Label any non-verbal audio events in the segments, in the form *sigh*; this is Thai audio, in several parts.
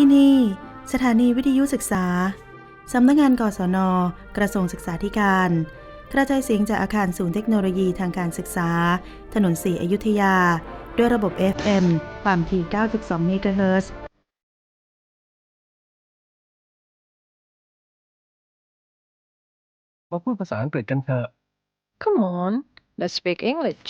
ที่นี่สถานีวิทยุศึกษา สำนักงานกศน กระทรวงศึกษาธิการ กระจายเสียงจากอาคารศูนย์เทคโนโลยีทางการศึกษา ถนนสีอยุธยา ด้วยระบบ FM ความถี่ 9.2 เมกะเฮิรตซ์มาพูดภาษาอังกฤษกันเถอะ Come on, let's speak English.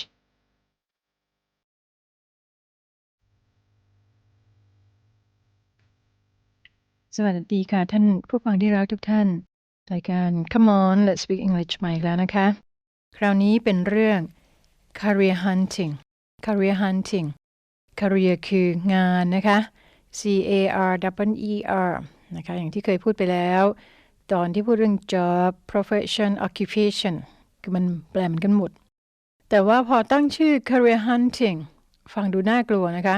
สวัสดีค่ะท่านผู้ฟังที่รักทุกท่านรายการ Come on let's speak English ใหม่อีกแล้วนะคะ คราวนี้เป็นเรื่อง career hunting career hunting career คืองานนะคะ C A R W E R นะคะอย่างที่เคยพูดไปแล้ว ตอนที่พูดเรื่อง job profession occupation คือมันแปลเหมือนกันหมด แต่ว่าพอตั้งชื่อ career hunting ฟังดูน่ากลัวนะคะ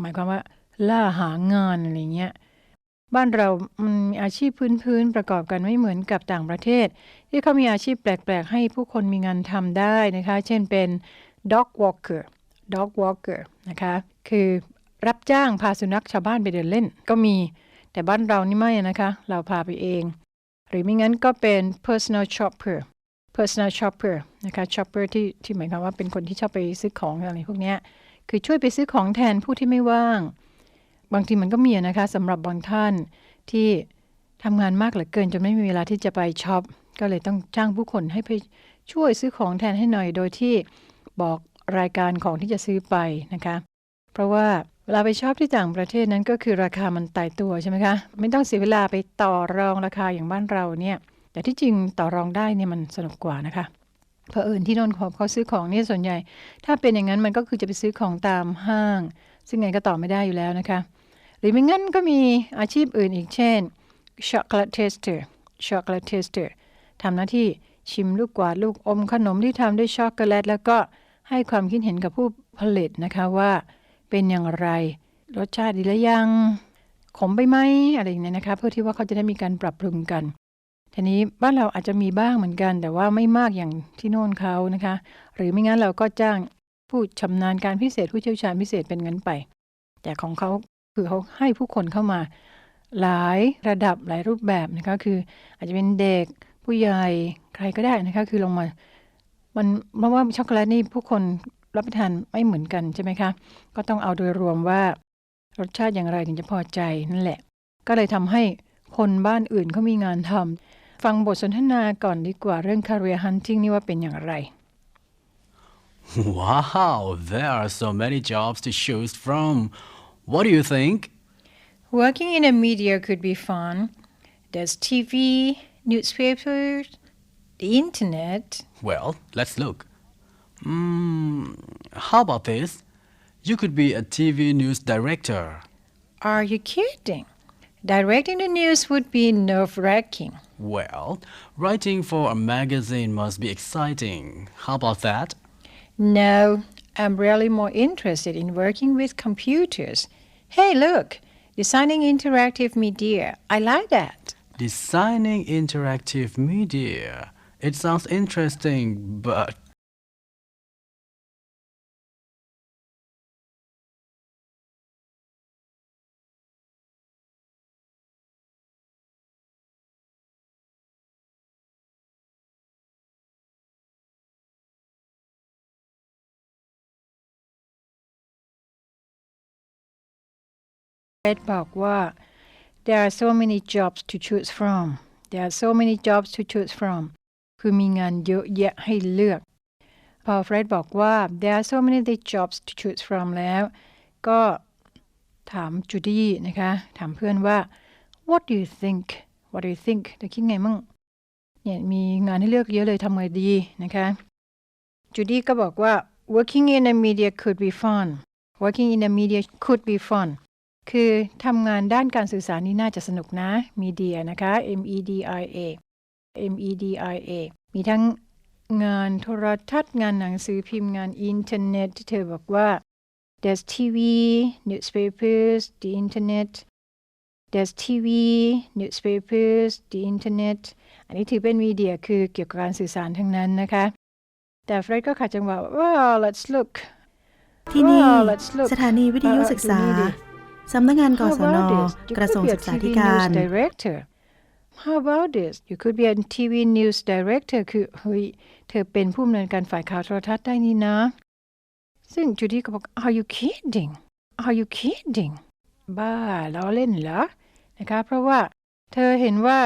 หมายความว่า ล่าหางานอะไรเงี้ย บ้านเรามันมีอาชีพพื้นๆประกอบกันไม่เหมือนกับต่างประเทศ ที่เขามีอาชีพแปลก ๆ ให้ผู้คนมีงานทำได้นะคะ เช่นเป็น dog walker dog walker นะคะ คือรับจ้างพาสุนัขชาวบ้านไปเดินเล่นก็มี แต่บ้านเรานี่ไม่นะคะ เราพาไปเอง หรือไม่งั้นก็เป็น personal shopper personal shopper นะคะ shopper ที่ที่หมายความว่าเป็นคนที่ชอบไปซื้อของอะไรพวกนี้คือช่วยไปซื้อของแทนผู้ที่ไม่ว่าง บางทีมันก็มีนะคะสำหรับบางท่านที่ทำงานมากเหลือเกินจนไม่มีเวลาที่จะไปช็อปก็เลยต้องจ้างผู้คนให้ไปช่วยซื้อของแทนให้หน่อย โดยที่บอกรายการของที่จะซื้อไปนะคะ เพราะว่าเวลาไปช็อปที่ต่างประเทศนั้นก็คือราคามันตายตัวใช่ไหมคะไม่ต้องเสียเวลาไปต่อรองราคาอย่างบ้านเราเนี่ยแต่ที่จริงต่อรองได้เนี่ยมันสนุกกว่านะคะเพอเอิญที่โนนของเขาซื้อของเนี่ยส่วนใหญ่ ถ้าเป็นอย่างนั้นมันก็คือจะไปซื้อของตามห้าง ซึ่งไงก็ต่อไม่ได้อยู่แล้วนะคะ รือไม่งั้นก็มีอาชีพอื่นอีกเช่น chocolate taster chocolate taster ทำหน้าที่ชิมลูกกวาดลูกอมขนมที่ทำด้วยช็อกโกแลตแล้วก็ให้ความคิดเห็นกับผู้ผลิตนะคะว่า เป็นอย่างไร รสชาติดีหรือยัง ขมไปไหมอะไรอย่างเงี้ยนะคะเพื่อที่ว่าเขาจะได้มีการปรับปรุงกันทีนี้บ้านเราอาจจะมีบ้างเหมือนกัน แต่ว่าไม่มากอย่างที่โน่นเขานะคะ หรือไม่งั้นเราก็จ้างผู้ชำนาญการพิเศษผู้เชี่ยวชาญพิเศษเป็นเงินไป แต่ของเขา คือเขาให้ผู้คนเข้ามาหลายระดับหลายรูปแบบนะคะคืออาจจะเป็นเด็กผู้ใหญ่ใครก็ได้นะคะคือลงมามันเพราะว่าช็อกโกแลตนี่ผู้คนรับประทานไม่เหมือนกันใช่ไหมคะก็ต้องเอาโดยรวมว่ารสชาติอย่างไรถึงจะพอใจนั่นแหละ ก็เลยทำให้คนบ้านอื่นเขามีงานทำฟังบทสนทนาก่อนดีกว่าเรื่อง career hunting นี่ว่าเป็นอย่างไร Wow, there are so many jobs to choose from. What do you think? Working in the media could be fun. There's TV, newspapers, the internet. Well, let's look. Hmm, how about this? You could be a TV news director. Are you kidding? Directing the news would be nerve wracking. Well, writing for a magazine must be exciting. How about that? No, I'm really more interested in working with computers. Hey, look, designing interactive media. I like that. Designing interactive media. It sounds interesting, but Fred บอกว่า there are so many jobs to choose from there are so many jobs to choose from คือมีงานเยอะแยะให้เลือก พอเฟรดบอกว่า there are so many jobs to choose from แล้ว ก็ถามจูดี้นะคะ ถามเพื่อนว่า what do you think what do you think เธอคิดไงมั่งเนี่ยมีงานให้เลือกเยอะเลยทำไงดีนะคะจูดี้ก็บอกว่า working in a media could be fun working in a media could be fun คือทำงานด้านการสื่อสารนี่น่าจะสนุกนะมีเดียนะคะ M E D I A M E D I A มีทั้งงานโทรทัศน์งานหนังสือพิมพ์งานอินเทอร์เน็ตที่เธอบอกว่า there's TV newspapers the internet there's TV newspapers the internet อันนี้ถือเป็นมีเดียคือเกี่ยวกับการสื่อสารทั้งนั้นนะคะ แต่เฟรดก็ขัดจังหวะว่า well let's look ที่นี่ Well, let's look สถานีวิทยุศึกษาเออดูนี่ดิ สำนักงานก How ศน about this? You กระทรวง could be ศึ a กษา TV ธิการ news director. How about this? You could be a TV news director คือเฮ้ยเธอเป็นผู้อำนวยการฝ่ายข่าวโทรทัศน์ได้นี่นะ ซึ่งจูดี้ก็บอก Are you kidding? Are you kidding? บ้าล้อเล่นเหรอนะคะเพราะว่าเธอเห็นว่า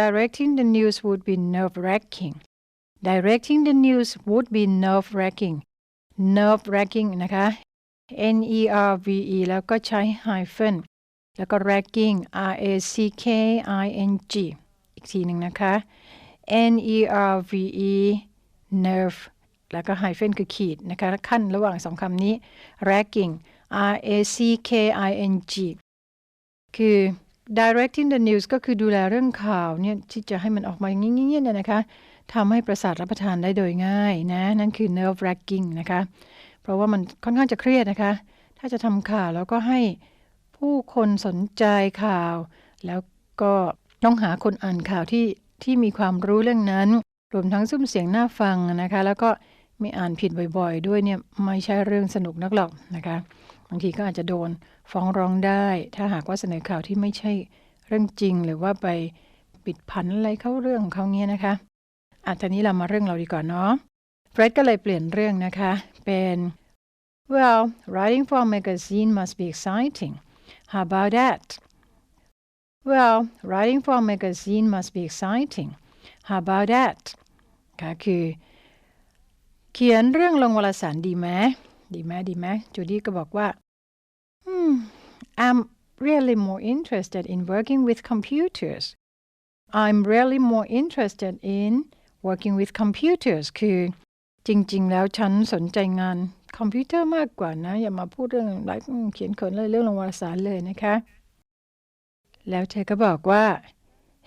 directing the news would be nerve-wracking directing the news would be nerve-wracking nerve-wracking นะคะ N E R V E แล้วก็ใช้ hyphen แล้วก็ racking R A C K I N G อีกทีหนึ่งนะคะ N E R V E nerve แล้วก็ hyphen คือขีดนะคะ ขั้นระหว่างสองคำนี้ racking R A C K I N G คือ directing the news ก็คือดูแลเรื่องข่าวเนี่ยที่จะให้มันออกมาอย่างนี้ๆเนี่ยนะคะทำให้ประสาทรับประทานได้โดยง่ายนะ นั่นคือ nerve racking นะคะ เพราะว่ามันค่อนข้างจะเครียดนะคะ ถ้าจะทำข่าวแล้วก็ให้ผู้คนสนใจข่าว แล้วก็ต้องหาคนอ่านข่าวที่ที่มีความรู้เรื่องนั้น รวมทั้งซุ้มเสียงน่าฟังนะคะ แล้วก็ไม่อ่านผิดบ่อยๆ ด้วยเนี่ยไม่ใช่เรื่องสนุกนักหรอกนะคะบางทีก็อาจจะโดนฟ้องร้องได้ ถ้าหากว่าเสนอข่าวที่ไม่ใช่เรื่องจริง หรือว่าไปปิดผันอะไรเข้าเรื่องของเขาเนี้ยนะคะอาจจะนี้เรามาเรื่องเราดีกว่าเนาะเฟร็ดก็เลยเปลี่ยนเรื่องนะคะ เป็น well writing for a magazine must be exciting how about that well writing for a magazine must be exciting how about that ค่ะคือ เขียนเรื่องลงวารสารดีไหมดีไหมดีไหมจูดี้ก็บอกว่า hmm, I'm really more interested in working with computers I'm really more interested in working with computers คือ จริง ๆ แล้วฉันสนใจงานคอมพิวเตอร์มากกว่านะ อย่ามาพูดเรื่องอะไรเขียนเขินเลยเรื่องลงวารสารเลยนะคะ แล้วเธอก็บอกว่า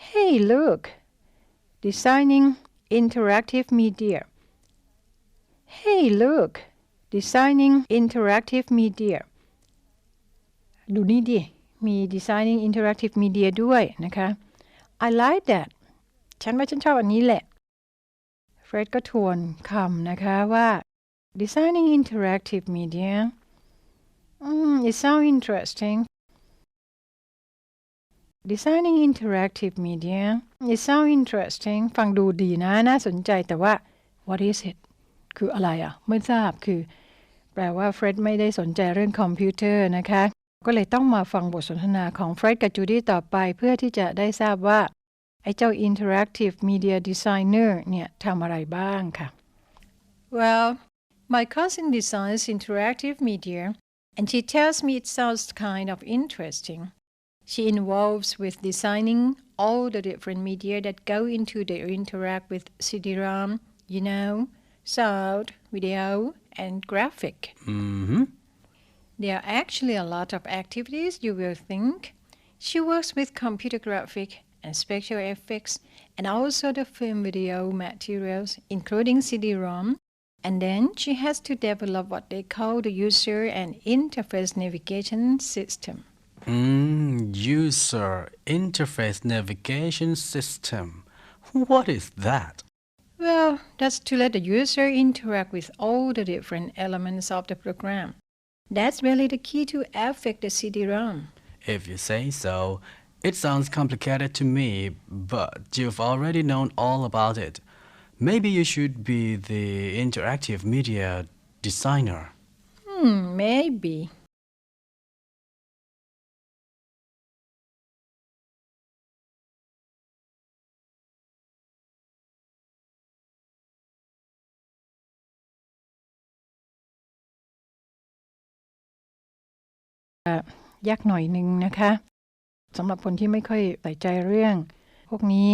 Hey look designing interactive media Hey look designing interactive media ดูนี่ดิ มี designing interactive media ด้วยนะคะ I like that ฉันว่าฉันชอบอันนี้แหละ เฟร็ดก็ทวนคำนะคะว่า designing interactive media mm, it sounds interesting designing interactive media it sounds interesting ฟังดูดีนะ น่าสนใจแต่ว่า what is it คืออะไรอะ ไม่ทราบคือ แปลว่าเฟร็ดไม่ได้สนใจเรื่องคอมพิวเตอร์นะคะ ก็เลยต้องมาฟังบทสนทนาของเฟร็ดกับจูดี้ต่อไปเพื่อที่จะได้ทราบว่า ไอ้เจ้า interactive media designer เนี่ยทำอะไรบ้างค่ะ Well my cousin designs interactive media and she tells me it sounds kind of interesting she involves with designing all the different media that go into the interact with CD-ROM you know sound video and graphic Mm-hmm. there are actually a lot of activities you will think. She works with computer graphic and special effects and also the film video materials, including CD-ROM. And then she has to develop what they call the user and interface navigation system. Mm, user interface navigation system. What is that? Well, that's to let the user interact with all the different elements of the program. That's really the key to affect the CD-ROM. If you say so, it sounds complicated to me, but you've already known all about it. Maybe you should be the interactive media designer. Hmm, maybe. ยากหน่อยนึงนะคะ สำหรับคนที่ไม่ค่อยใส่ใจเรื่อง พวกนี้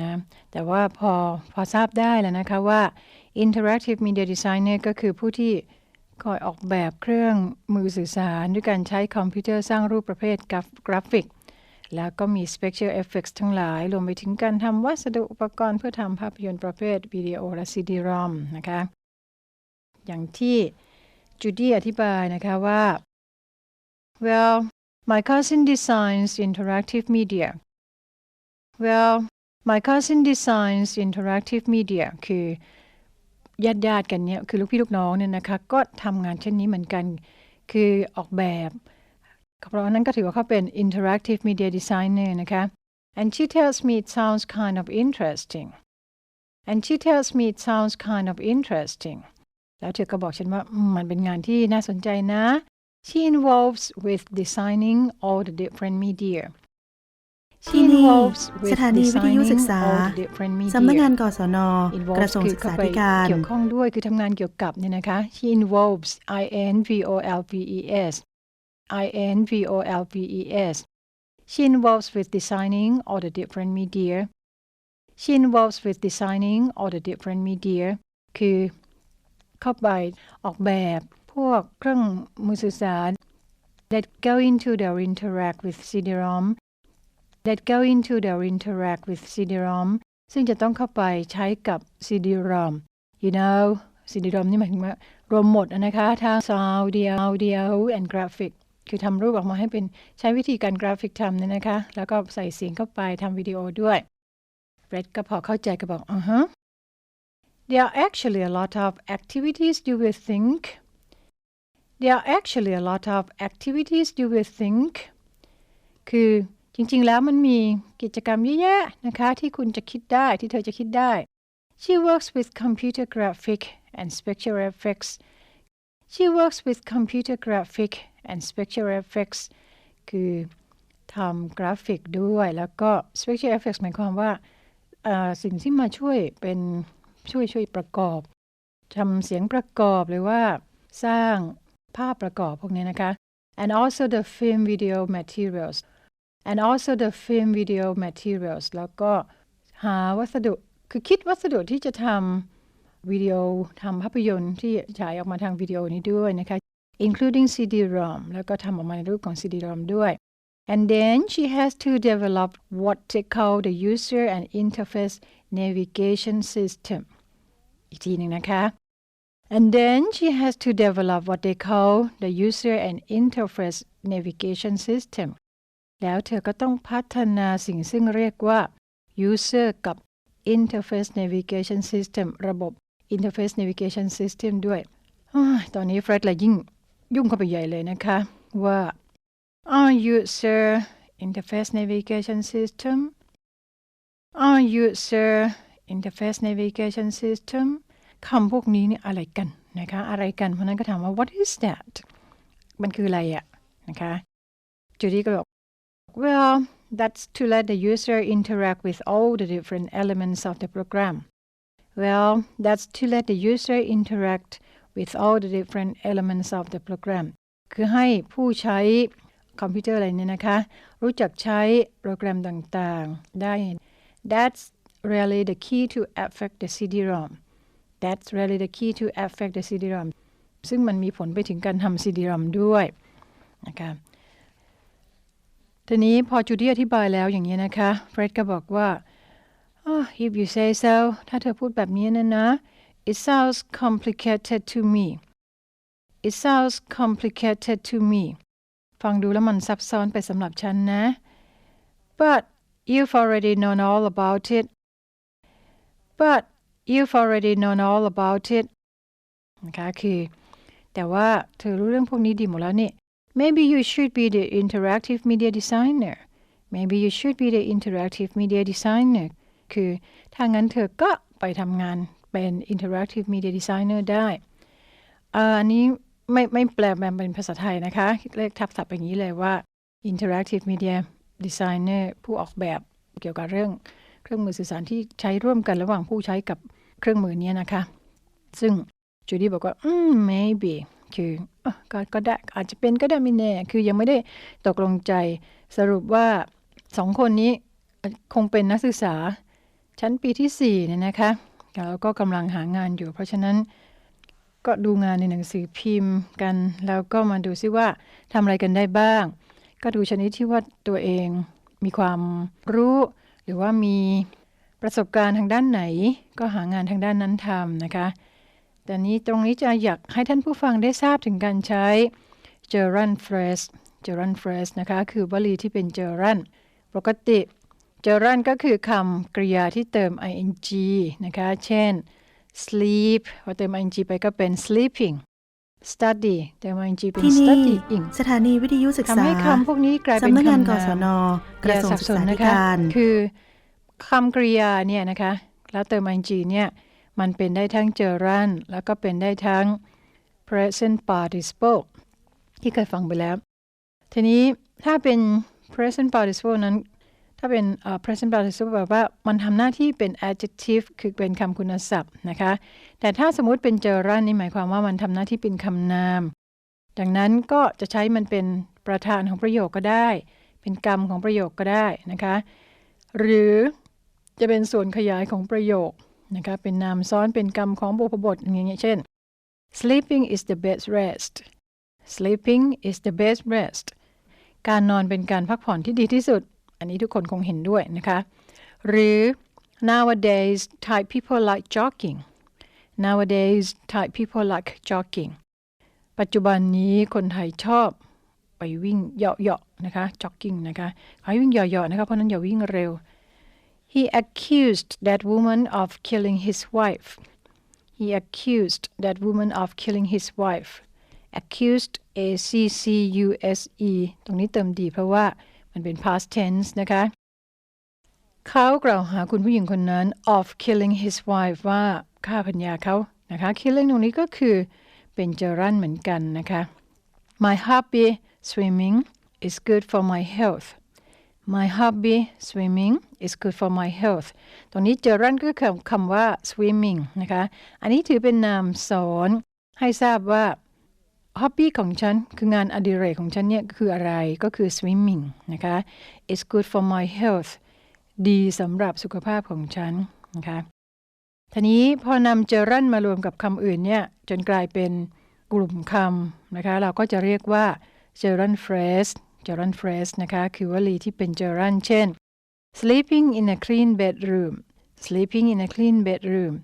นะแต่ว่าพอพอทราบได้แล้วนะคะว่า interactive media designer ก็คือผู้ที่คอยออกแบบเครื่องมือสื่อสาร ด้วยการใช้คอมพิวเตอร์สร้างรูปประเภทกราฟกราฟิก แล้วก็มี special effects ทั้งหลาย รวมไปถึงการทำวัสดุอุปกรณ์เพื่อทำภาพยนตร์ประเภทวิดีโอและ CD-ROM นะคะอย่างที่จูดี้อธิบายนะคะว่า well my cousin designs interactive media well my cousin designs interactive media คือญาติญาติๆกันเนี่ยคือลูกพี่ลูกน้องเนี่ยนะคะก็ทำงานเช่นนี้เหมือนกัน คือออกแบบ เพราะฉะนั้นก็ถือว่าเขาเป็น interactive media designer นะคะ and she tells me it sounds kind of interesting and she tells me it sounds kind of interesting แล้วเธอก็บอกฉันว่าอืมมันเป็นงานที่น่าสนใจนะ she involves with designing all the different media she ที่นี่ involves with สถานีวิทยุศึกษา designing all the different media สำนักงานกศน involves กระทรวง คือ ศึก เข้า ษา ไป ธิการ เกี่ยวข้องด้วยคือทำงานเกี่ยวกับเนี่ยนะคะ she involves i n v o l v e s i n v o l v e s she involves with designing all the different media she involves with designing all the different media คือเข้าไปออกแบบ พวกเครื่องมือสื่อสาร that go into their interact with CD-ROM that go into their interact with CD-ROM ซึ่งจะต้องเข้าไปใช้กับ CD-ROM you know CD-ROM นี่หมายถึงว่ารวมหมดนะคะทั้ง sound audio audio and graphic คือทำรูปออกมาให้เป็นใช้วิธีการกราฟิกทำเนี่ยนะคะ แล้วก็ใส่เสียงเข้าไปทำวิดีโอด้วยเฟร็ดก็พอเข้าใจก็บอกอือฮะ There are actually a lot of activities you will think There are actually a lot of activities you will think คือจริง ๆ แล้วมันมีกิจกรรมเยอะแยะนะคะที่คุณจะคิดได้ที่เธอจะคิดได้ She works with computer graphic and special effects She works with computer graphic and special effects คือทำกราฟิกด้วยแล้วก็ special effects หมายความว่าสิ่งที่มาช่วยเป็นช่วยช่วยประกอบทำเสียงประกอบหรือว่าสร้าง ภาพประกอบพวกนี้นะคะ and also the film video materials and also the film video materials แล้วก็หาวัสดุคือคิดวัสดุที่จะทำวิดีโอทำภาพยนตร์ที่ฉายออกมาทางวิดีโอนี้ด้วยนะคะ including CD-ROM แล้วก็ทำออกมาในรูปของ CD-ROM ด้วย and then she has to develop what they call the user and interface navigation system อีกทีหนึ่งนะคะ And then she has to develop what they call the user and interface navigation system แล้วเธอก็ต้องพัฒนาสิ่งซึ่งเรียกว่า user กับ interface navigation system ระบบ interface navigation system ด้วยอ้ายตอนนี้เฟร็ดเลยยิ่งยุ่งเข้าไปใหญ่เลยนะคะ ว่า our user interface navigation system our user interface navigation system คำพวกนี้เนี่ยอะไรกันนะคะอะไรกันเพราะนั้นก็ถามว่า what is that มันคืออะไรอะนะคะจูดี้ก็บอก well that's to let the user interact with all the different elements of the program well that's to let the user interact with all the different elements of the program คือให้ผู้ใช้คอมพิวเตอร์อะไรเนี่ยนะคะ รู้จักใช้โปรแกรมต่างๆ ได้ that's really the key to affect the CD-ROM That's really the key to affect the CD-ROM ซึ่งมันมีผลไปถึงการทำ CD-ROM ด้วยนะคะทีนี้พอจูดี้อธิบายแล้วอย่างนี้นะคะเฟร็ดก็บอกว่า oh, if you say so ถ้าเธอพูดแบบนี้นะนะ it sounds complicated to me it sounds complicated to me ฟังดูแล้วมันซับซ้อนไปสำหรับฉันนะ but you've already known all about it but you've already known all about it นะคะคือ แต่ว่าเธอรู้เรื่องพวกนี้ดีหมดแล้วนี่ maybe you should be the interactive media designer maybe you should be the interactive media designer คือถ้างั้นเธอก็ไปทำงานเป็น interactive media designer ได้อันนี้ไม่ไม่แปลแบบเป็นภาษาไทยนะคะเรียกทับศัพท์อย่างนี้เลยว่า interactive media designer ผู้ออกแบบเกี่ยวกับเรื่อง เครื่องมือสื่อสารที่ใช้ร่วมกันระหว่างผู้ใช้กับเครื่องมือนี้นะคะ ซึ่งจูดี้บอกว่า อืม maybe คือก็ก็ได้อาจจะเป็นก็ได้ไม่แน่ คือยังไม่ได้ตกลงใจสรุปว่าสองคนนี้คงเป็นนักศึกษาชั้นปีที่สี่เนี่ยนะคะแล้วก็กำลังหางานอยู่ เพราะฉะนั้นก็ดูงานในหนังสือพิมพ์กัน แล้วก็มาดูซิว่าทำอะไรกันได้บ้าง ก็ดูชนิดที่ว่าตัวเองมีความรู้ หรือว่ามีประสบการณ์ทางด้านไหน ก็หางานทางด้านนั้นทำนะคะ แต่นี้ตรงนี้จะอยากให้ท่านผู้ฟังได้ทราบถึงการใช้ gerund phrase gerund phrase นะคะ คือวลีที่เป็น gerund ปกติ gerund ก็คือคำกริยาที่เติม ing นะคะ เช่น sleep พอเติม ing ไปก็เป็น sleeping study แต่มาจริงๆเป็นที่นี่ studying สถานีวิทยุศึกษาทำให้คำพวกนี้กลายเป็นสำนักงานคำกนามศนกระทรวงอย่าศึสักบสนษาธินะคะการคือคำกริยาเนี่ยนะคะ แล้วเติม ing เนี่ยมันเป็นได้ทั้ง gerund แล้วก็เป็นได้ทั้ง present participle ที่เคยฟังไปแล้ว ทีนี้ถ้าเป็น present participle นั้น ถ้าเป็น present participle แบบว่ามันทำหน้าที่เป็น adjective คือเป็นคำคุณศัพท์นะคะ แต่ถ้าสมมุติเป็น gerund นี่หมายความว่ามันทำหน้าที่เป็นคำนาม ดังนั้นก็จะใช้มันเป็นประธานของประโยคก็ได้ เป็นกรรมของประโยคก็ได้นะคะ หรือจะเป็นส่วนขยายของประโยคนะคะ เป็นนามซ้อนเป็นกรรมของบุพบทอย่างเงี้ยเช่น sleeping is the best rest sleeping is the best rest การนอนเป็นการพักผ่อนที่ดีที่สุด อันนี้ทุกคนคงเห็นด้วยนะคะ หรือ nowadays Thai people like jogging nowadays Thai people like jogging ปัจจุบันนี้คนไทยชอบไปวิ่งเหาะๆนะคะ jogging นะคะให้วิ่งเหาะๆนะคะ เพราะนั้นอย่าวิ่งเร็ว He accused that woman of killing his wife. He accused that woman of killing his wife. accused a c c u s e ตรงนี้เติมดีเพราะว่า มันเป็น past tense นะคะ เขากล่าวหาคุณผู้หญิงคนนั้น of killing his wife ว่าฆ่าภรรยาเขานะคะ killing ตรงนี้ก็คือเป็นเจรันเหมือนกันนะคะ My hobby swimming is good for my health My hobby swimming is good for my health ตรงนี้เจรันก็คือคำว่า swimming นะคะ อันนี้ถือเป็นนามสอนให้ทราบว่า hobby ของฉัน คืองานอดิเรกของฉันเนี่ยคืออะไรก็คือ swimming นะคะ it's good for my health ดีสำหรับสุขภาพของฉันนะคะทีนี้พอนำเจอรันมารวมกับคำอื่นเนี่ยจนกลายเป็นกลุ่มคำนะคะเราก็จะเรียกว่าเจอรัน phrase เจอรัน phrase นะคะคือวลีที่เป็นเจอรันเช่น sleeping in a clean bedroom sleeping in a clean bedroom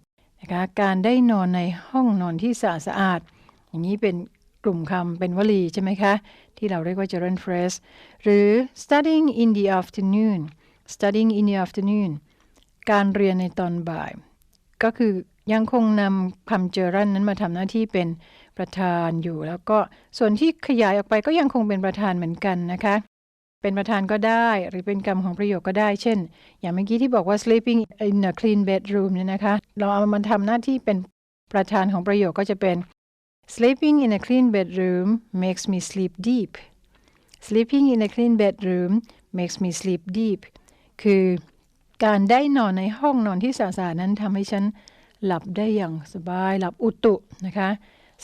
นะคะการได้นอนในห้องนอนที่สะอาดอย่างนี้เป็น กลุ่มคำเป็นวลีใช่ไหมคะ ที่เราเรียกว่า gerund phrase หรือ studying in the afternoon studying in the afternoon การเรียนในตอนบ่าย ก็คือยังคงนำคำ gerund นั้นมาทำหน้าที่เป็นประธานอยู่ แล้วก็ส่วนที่ขยายออกไปก็ยังคงเป็นประธานเหมือนกันนะคะ เป็นประธานก็ได้หรือเป็นกรรมของประโยคก็ได้ เช่น อย่างเมื่อกี้ที่บอกว่า sleeping in a clean bedroom เนี่ยนะคะ เราเอามันทำหน้าที่เป็นประธานของประโยคก็จะเป็น sleeping in a clean bedroom makes me sleep deep sleeping in a clean bedroom makes me sleep deep คือการได้นอนในห้องนอนที่สะอาดนั้นทำให้ฉันหลับได้อย่างสบาย หลับอุตุนะคะ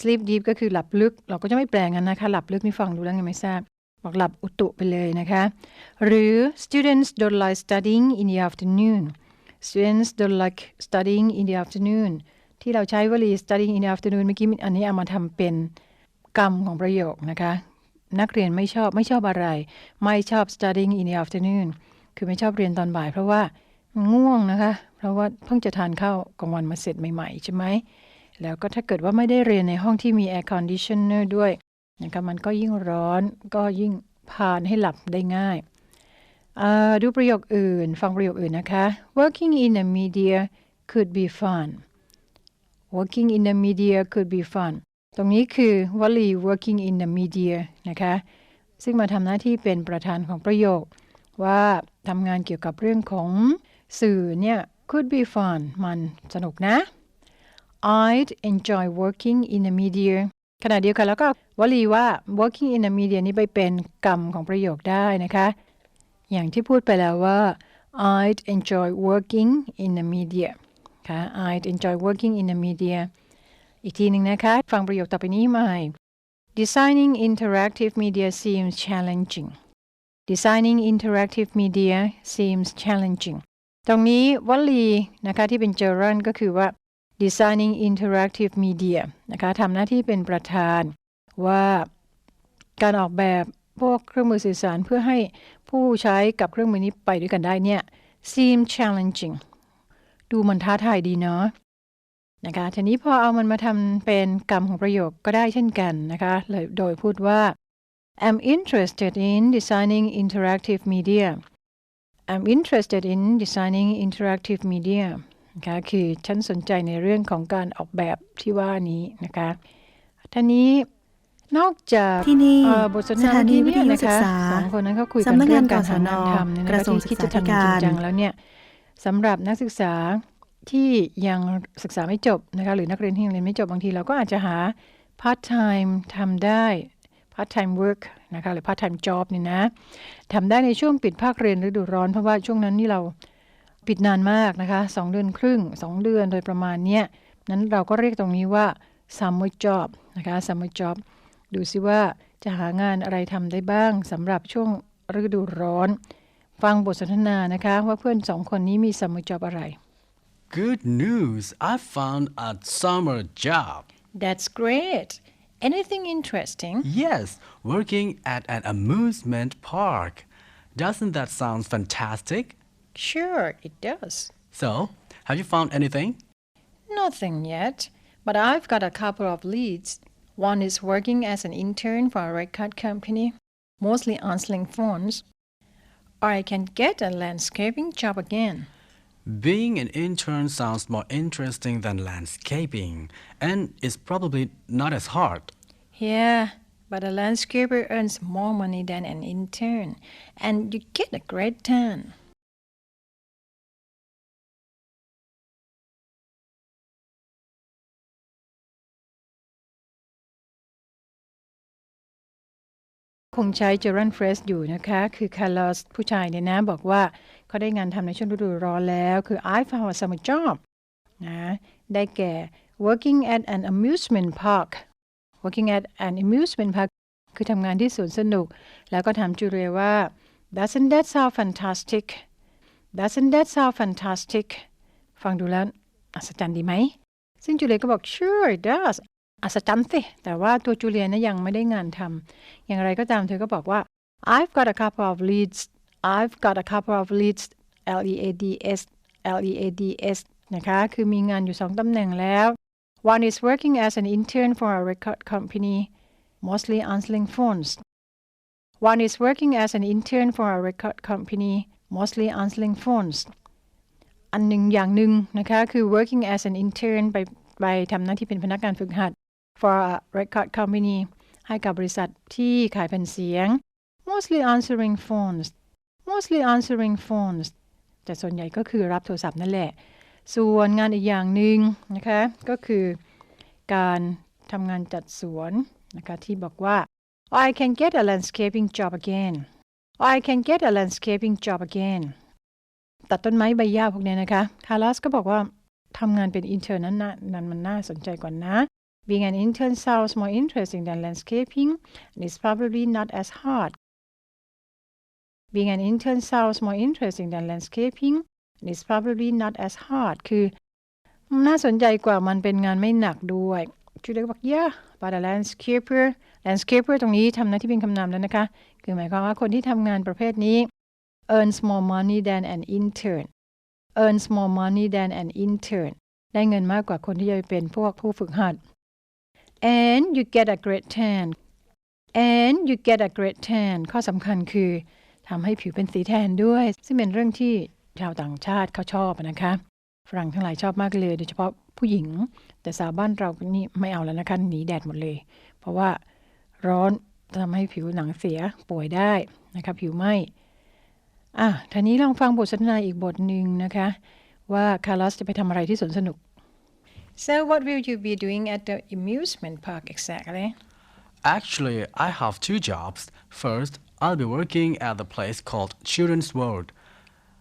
sleep deep ก็คือหลับลึก เราก็จะไม่แปลงกันนะคะ หลับลึกนี่ฟังดูแล้วยังไม่ทราบ บอกหลับอุตุไปเลยนะคะ หรือ students don't like studying in the afternoon students don't like studying in the afternoon ที่เราใช้วลี studying in the afternoon เมื่อกี้อันนี้เอามาทำเป็นกรรมของประโยคนะคะ นักเรียนไม่ชอบไม่ชอบอะไร ไม่ชอบ studying in the afternoon คือไม่ชอบเรียนตอนบ่าย เพราะว่าง่วงนะคะ เพราะว่าเพิ่งจะทานข้าวกลางวันมาเสร็จใหม่ๆ ใช่ไหม แล้วก็ถ้าเกิดว่าไม่ได้เรียนในห้องที่มี air conditioner ด้วยนะคะมันก็ยิ่งร้อนก็ยิ่งพานให้หลับได้ง่ายดูประโยคอื่น ฟังประโยคอื่นนะคะ working in the media could be fun working in the media could be fun ตรงนี้คือวลี working in the media นะคะ ซึ่งมาทำหน้าที่เป็นประธานของประโยค ว่าทำงานเกี่ยวกับเรื่องของสื่อเนี่ย could be fun มันสนุกนะ I'd enjoy working in the media ขณะเดียวกันแล้วก็วลีว่า working in the media นี้ไปเป็นกรรมของประโยคได้นะคะ อย่างที่พูดไปแล้วว่า I'd enjoy working in the media ค่ะ I'd enjoy working in the media อีกทีหนึ่งนะคะ ฟังประโยคต่อไปนี้ใหม่ Designing interactive media seems challenging Designing interactive media seems challenging ตรงนี้วลีนะคะที่เป็น gerund ก็คือว่า designing interactive media นะคะทำหน้าที่เป็นประธานว่าการออกแบบพวกเครื่องมือสื่อสารเพื่อให้ผู้ใช้กับเครื่องมือนี้ไปด้วยกันได้เนี่ย seem challenging ดูมันท้าทายดีเนาะนะคะทีนี้พอเอามันมาทำเป็นกรรมของประโยคก็ได้เช่นกันนะคะเลยโดยพูดว่า I'm interested in designing interactive media I'm interested in designing interactive media นะคะคือฉันสนใจในเรื่องของการออกแบบที่ว่านี้นะคะท่านี้นอกจากที่นี่เอ่อบทสนทสนาถานีที่วิทเนี่ยยุนะศึคะกษาสองคนนั้นเขาคุยกันสำนักงานเรื่องการกศนหางานทำเนี่ยกนะระคะทรวงที่คิดจะทำจศึกษาธิการริงจังแล้วเนี่ย สำหรับนักศึกษาที่ยังศึกษาไม่จบนะคะหรือนักเรียนที่ยังเรียนไม่จบบางทีเราก็อาจจะหา part time ทำได้ part time work นะคะหรือ part time job นี่นะทำได้ในช่วงปิดภาคเรียนฤดูร้อนเพราะว่าช่วงนั้นนี่เราปิดนานมากนะคะสองเดือนครึ่งสองเดือนโดยประมาณเนี้ยนั้นเราก็เรียกตรงนี้ว่า summer job นะคะ summer job ดูซิว่าจะหางานอะไรทำได้บ้างสำหรับช่วงฤดูร้อน ฟังบทสนทนานะคะว่าเพื่อนสองคนนี้มี summer job อะไร Good news! I found a summer job. That's great anything interesting Yes, working at an amusement park. Doesn't that sound fantastic? Sure it does So, have you found anything? Nothing yet, but I've got a couple of leads. One is working as an intern for a record company, mostly answering phones. Or I can get a landscaping job again. Being an intern sounds more interesting than landscaping, and is probably not as hard. Yeah, but a landscaper earns more money than an intern, and you get a great tan. คงใช้เจอร์รันเฟรชอยู่นะคะ คือคาร์ลอสผู้ชายเนี่ยนะบอกว่าเขาได้งานทำในช่วงฤดูร้อนแล้ว คือ I found a summer job นะได้แก่ working at an amusement park working at an amusement park คือทำงานที่สวนสนุก แล้วก็ถามจูเลียว่า doesn't that sound fantastic doesn't that sound fantastic ฟังดูแล้วอัศจรรย์ดีไหม ซึ่งจูเลียก็บอก sure it does อัศจรรย์สิ แต่ว่าตัวจูเลียนะยังไม่ได้งานทำ อย่างไรก็ตามเธอก็บอกว่า I've got a couple of leads I've got a couple of leads L E A D S L E A D S นะคะ คือมีงานอยู่สองตำแหน่งแล้ว One is working as an intern for a record company mostly answering phones One is working as an intern for a record company mostly answering phones อันหนึ่งอย่างหนึ่งนะคะ คือ working as an intern ไปไปทำหน้าที่เป็นพนักงานฝึกหัด for a record company ให้กับบริษัทที่ขายแผ่นเสียง mostly answering phones mostly answering phones แต่ส่วนใหญ่ก็คือรับโทรศัพท์นั่นแหละ ส่วนงานอีกอย่างหนึ่งนะคะ ก็คือการทำงานจัดสวนนะคะที่บอกว่า I can get a landscaping job again I can get a landscaping job again ตัดต้นไม้ใบหญ้าพวกนี้นะคะ คาร์ลสก็บอกว่าทำงานเป็นอินเทอร์นั้นน่ะนั้นมันน่าสนใจกว่านะ Being an intern sounds more interesting than landscaping and it's probably not as hard. Being an intern sounds more interesting than landscaping and it's probably not as hard คือน่าสนใจกว่ามันเป็นงานไม่หนักด้วยจูเลียก็บอก yeah but a landscaper landscaper ตรงนี้ทำหน้าที่เป็นคำนามแล้วนะคะ คือหมายความว่าคนที่ทำงานประเภทนี้ earns more money than an intern earns more money than an intern ได้เงินมากกว่าคนที่จะเป็นพวกผู้ฝึกหัด and you get a great tan and you get a great tan ข้อสำคัญคือทำให้ผิวเป็นสีแทนด้วย ซึ่งเป็นเรื่องที่ชาวต่างชาติเขาชอบนะคะ ฝรั่งทั้งหลายชอบมากเลย โดยเฉพาะผู้หญิง แต่สาวบ้านเรานี่ไม่เอาแล้วนะคะหนีแดดหมดเลย เพราะว่าร้อนทำให้ผิวหนังเสียป่วยได้นะคะผิวไหมอะทีนี้ลองฟังบทสนทนาอีกบทหนึ่งนะคะ ว่าคาร์ลอสจะไปทำอะไรที่สวนสนุก So what will you be doing at the amusement park exactly? Actually, I have two jobs. First, I'll be working at the place called Children's World.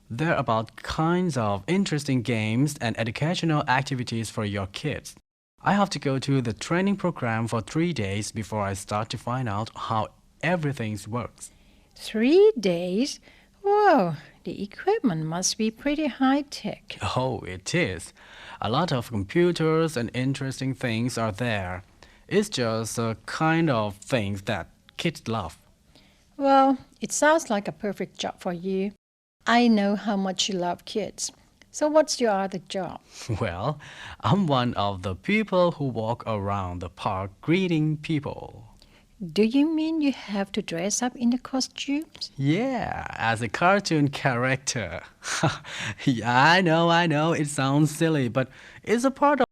They're about kinds of interesting games and educational activities for your kids. I have to go to the training program for three days before I start to find out how everything works. Three days? Whoa, the equipment must be pretty high tech. Oh, it is. A lot of computers and interesting things are there. It's just a kind of things that kids love. Well, it sounds like a perfect job for you. I know how much you love kids. So what's your other job? *laughs* Well, I'm one of the people who walk around the park greeting people. Do you mean you have to dress up in the costumes? Yeah, as a cartoon character. *laughs* yeah, I know, I know, it sounds silly, but it's a part of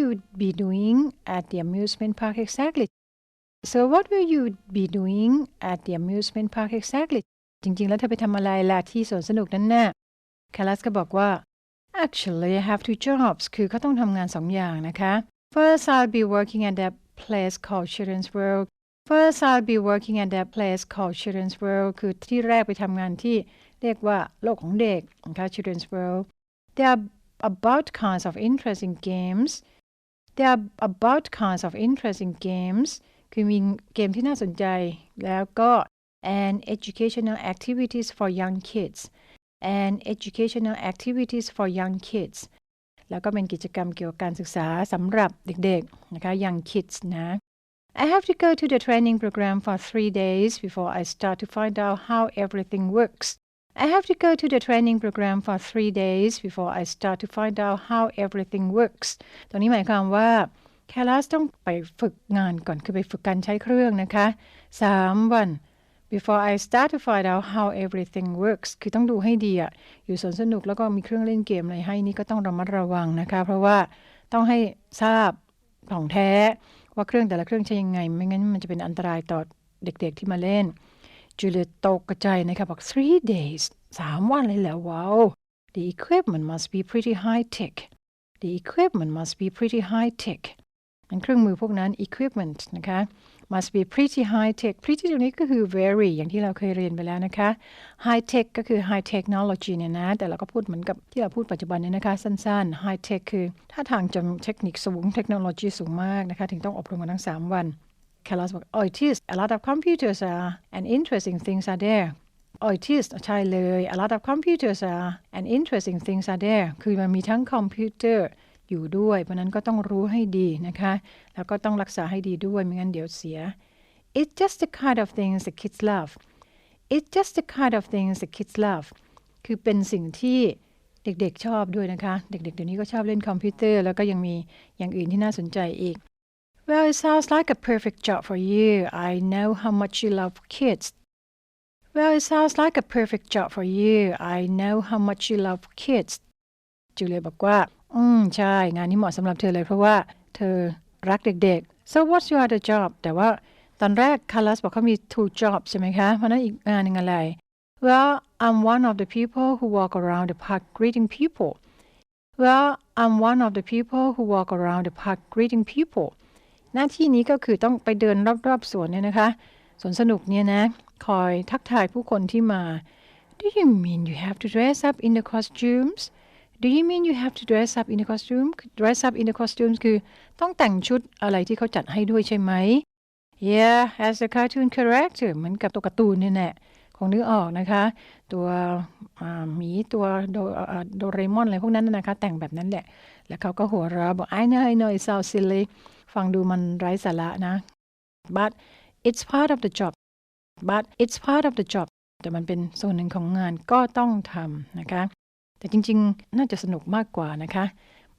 you be doing at the amusement park exactly so what will you be doing at the amusement park exactly จริง ๆ แล้วเธอไปทำอะไรล่ะที่สวนสนุกนั้นน่ะคาลัสก็บอกว่า actually I have two jobs คือเขาต้องทำงานสองอย่างนะคะ first I'll be working at that place called Children's World first I'll be working at that place called Children's World คือที่แรกไปทำงานที่เรียกว่าโลกของเด็กนะคะ Children's World there are about kinds of interesting games there are about kinds of interesting games คือมีเกมที่น่าสนใจ แล้วก็ and educational activities for young kids and educational activities for young kids แล้วก็เป็นกิจกรรมเกี่ยวกับการศึกษาสำหรับเด็กๆนะคะ young kids นะ I have to go to the training program for three days before I start to find out how everything works. I have to go to the training program for three days before I start to find out how everything works. ตรงนี้หมายความว่าแคลสต้องไปฝึกงานก่อน คือไปฝึกการใช้เครื่องนะคะ 3 วัน before I start to find out how everything works คือต้องดูให้ดีอะอยู่สวนสนุกแล้วก็มีเครื่องเล่นเกมอะไรให้นี่ก็ต้องระมัดระวังนะคะ เพราะว่าต้องให้ทราบของแท้ว่าเครื่องแต่ละเครื่องใช้ยังไง ไม่งั้นมันจะเป็นอันตรายต่อเด็กๆที่มาเล่น จูเลียตกกระจายนะคะบอก three days สามวันเลยเหรอว้าว the equipment must be pretty high tech the equipment must be pretty high tech มันเครื่องมือพวกนั้น equipment นะคะ must be pretty high tech pretty ตรงนี้ก็คือ very อย่างที่เราเคยเรียนไปแล้วนะคะ high tech ก็คือ high technology เนี่ยนะ แต่เราก็พูดเหมือนกับที่เราพูดปัจจุบันเนี่ยนะคะ สั้นๆ high tech คือ ถ้าทางจำเทคนิคสูง เทคโนโลยีสูงมากนะคะ ถึงต้องอบรมกันทั้ง 3 วัน c a l a s บอก oh it is a lot of computers are and interesting things are there oh it is ใช่เลย a lot of computers are and interesting things are there คือมันมีทั้งคอมพิวเตอร์อยู่ด้วยเพราะนั้นก็ต้องรู้ให้ดีนะคะ แล้วก็ต้องรักษาให้ดีด้วยไม่งั้นเดี๋ยวเสีย it's just the kind of things the kids love it's just the kind of things the kids love คือเป็นสิ่งที่เด็กๆชอบด้วยนะคะ เด็กๆเดี๋ยวนี้ก็ชอบเล่นคอมพิวเตอร์ แล้วก็ยังมีอย่างอื่นที่น่าสนใจอีก Well, it sounds like a perfect job for you. I know how much you love kids. Well, it sounds like a perfect job for you. I know how much you love kids. จูเลียบอกว่า อืม ใช่ งานนี้เหมาะสำหรับเธอเลยเพราะว่าเธอรักเด็กๆ so what's your other job แต่ว่าตอนแรกคารัสบอกเขามี two jobs ใช่ไหมคะ เพราะนั้นอีกงานหนึ่งอะไร Well, I'm one of the people who walk around the park greeting people. Well, I'm one of the people who walk around the park greeting people. หน้าที่นี้ก็คือต้องไปเดินรอบๆสวนเนี่ยนะคะสวนสนุกเนี่ยนะ คอยทักทายผู้คนที่มา Do you mean you have to dress up in the costumes? Do you mean you have to dress up in the costume? Dress up in the costumes คือต้องแต่งชุดอะไรที่เขาจัดให้ด้วยใช่ไหม Yeah, as a cartoon character เหมือนกับตัวการ์ตูนเนี่ยแหละคงนึกออกนะคะ ตัวหมีตัวโดเรมอนอะไรพวกนั้นนะนะคะ แต่งแบบนั้นแหละ แล้วเขาก็หัวเราะบอก I know I know it sounds silly ฟังดูมันไร้สาระนะ but it's part of the job but it's part of the job แต่มันเป็นส่วนหนึ่งของงานก็ต้องทำนะคะ แต่จริงๆ น่าจะสนุกมากกว่านะคะ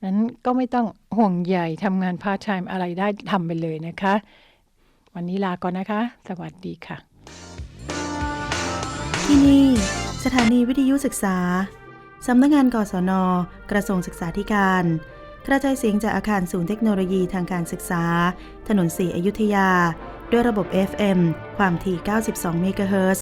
นั้นก็ไม่ต้องห่วงใยทำงานพาร์ทไทม์อะไรได้ทำไปเลยนะคะ วันนี้ลาก่อนนะคะ สวัสดีค่ะ ที่นี่ สถานีวิทยุศึกษา สำนักงานกศน กระทรวงศึกษาธิการ กระจายเสียงจากอาคารศูนย์เทคโนโลยีทางการศึกษา ถนนสีอยุธยา ด้วยระบบ FM ความถี่ 92 เมกะเฮิรตซ์